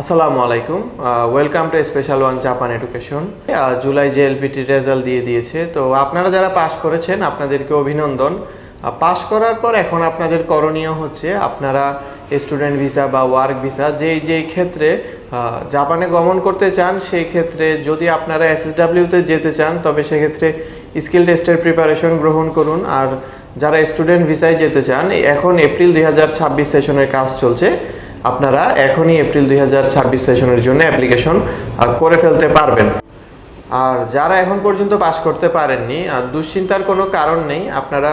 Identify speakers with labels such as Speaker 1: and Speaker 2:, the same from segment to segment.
Speaker 1: আসসালামু আলাইকুম। Welcome to special one Japan education July যে এলপিটি রেজাল্ট দিয়ে দিয়েছে, তো আপনারা যারা পাশ করেছেন, আপনাদেরকে অভিনন্দন। পাশ করার পর এখন আপনাদের করণীয় হচ্ছে, আপনারা স্টুডেন্ট ভিসা বা ওয়ার্ক ভিসা যেই যেই ক্ষেত্রে জাপানে গমন করতে চান, সেই ক্ষেত্রে যদি আপনারা এসএসডাব্লিউতে যেতে চান, তবে সেক্ষেত্রে স্কিল টেস্টের প্রিপারেশন গ্রহণ করুন। আর যারা স্টুডেন্ট ভিসায় যেতে চান, এখন এপ্রিল দুই হাজার ছাব্বিশ সেশনের কাজ চলছে। আপনারা এখনই এপ্রিল দুই হাজার ছাব্বিশ সেশনের জন্য অ্যাপ্লিকেশন করে ফেলতে পারবেন। আর যারা এখন পর্যন্ত পাশ করতে পারেননি, আর দুশ্চিন্তার কোনো কারণ নেই, আপনারা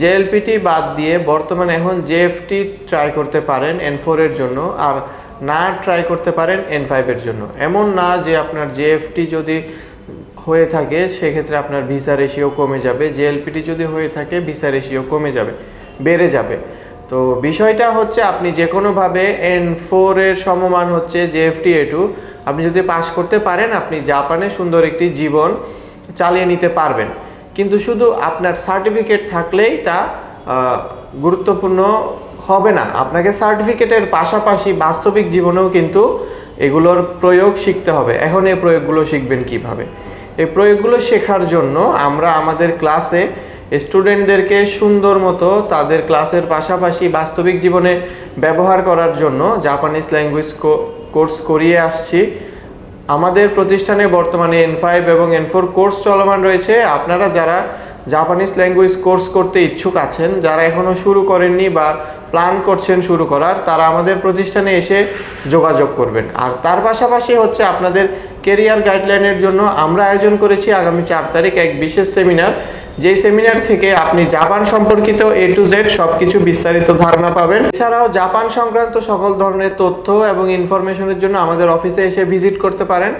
Speaker 1: জেএলপিটি বাদ দিয়ে বর্তমানে এখন জেএফটি ট্রাই করতে পারেন এন ফোরের জন্য, আর না ট্রাই করতে পারেন এন ফাইভের জন্য। এমন না যে আপনার জেএফটি যদি হয়ে থাকে, সেক্ষেত্রে আপনার ভিসা রেশিও কমে যাবে জেএলপিটি যদি হয়ে থাকে, ভিসা রেশিও কমে যাবে, বেড়ে যাবে। তো বিষয়টা হচ্ছে আপনি যে কোনোভাবে এন ফোরের সমমান হচ্ছে জেএফটি এ টু আপনি যদি পাস করতে পারেন, আপনি জাপানে সুন্দর একটি জীবন চালিয়ে নিতে পারবেন। কিন্তু শুধু আপনার সার্টিফিকেট থাকলেই তা গুরুত্বপূর্ণ হবে না। আপনাকে সার্টিফিকেটের পাশাপাশি বাস্তবিক জীবনেও কিন্তু এগুলোর প্রয়োগ শিখতে হবে। এখন এই প্রয়োগগুলো শিখবেন কীভাবে? এই প্রয়োগগুলো শেখার জন্য আমরা আমাদের ক্লাসে স্টুডেন্টদেরকে সুন্দর মতো তাদের ক্লাসের পাশাপাশি বাস্তবিক জীবনে ব্যবহার করার জন্য জাপানিজ ল্যাঙ্গুয়েজ কোর্স করিয়ে আসছি। আমাদের প্রতিষ্ঠানে বর্তমানে এন ফাইভ এবং এন ফোর কোর্স চলমান রয়েছে। আপনারা যারা জাপানিজ ল্যাঙ্গুয়েজ কোর্স করতে ইচ্ছুক আছেন, যারা এখনও শুরু করেননি বা প্ল্যান করছেন শুরু করার, তারা আমাদের প্রতিষ্ঠানে এসে যোগাযোগ করবেন। আর তার পাশাপাশি হচ্ছে আপনাদের কেরিয়ার গাইডলাইনের জন্য আমরা আয়োজন করেছি আগামী চার তারিখ এক বিশেষ সেমিনার যেই সেমিনার থেকে আপনি জাপান সম্পর্কিত এ টু জেড সবকিছু বিস্তারিত ধারণা পাবেন। এছাড়াও জাপান সংক্রান্ত সকল ধরনের তথ্য এবং ইনফরমেশনের জন্য আমাদের অফিসে এসে ভিজিট করতে পারেন।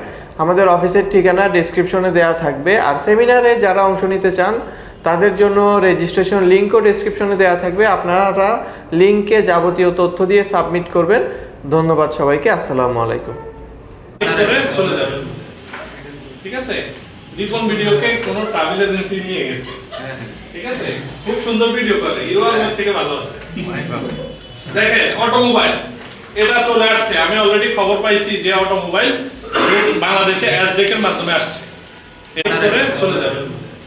Speaker 1: আমাদের অফিসের ঠিকানা ডিসক্রিপশনে দেওয়া থাকবে। আর সেমিনারে যারা অংশ নিতে চান, তাদের জন্য রেজিস্ট্রেশন লিঙ্কও ডিসক্রিপশনে দেওয়া থাকবে। আপনারা লিঙ্কে যাবতীয় তথ্য দিয়ে সাবমিট করবেন। ধন্যবাদ সবাইকে। আসসালামু আলাইকুম।
Speaker 2: ঠিক আছে? রিপন ভিডিওকে কোনো ট্রাভেল এজেন্সি নিয়ে গেছে। ঠিক আছে? খুব সুন্দর ভিডিও করে। ইউ আর থেকে ভালো আছে। দেখেন অটোমোবাইল এটা চলে আসছে। আমি অলরেডি খবর পাইছি যে অটোমোবাইল বাংলাদেশে অ্যাসডেক এর মাধ্যমে আসছে। এটা চলে যাবেন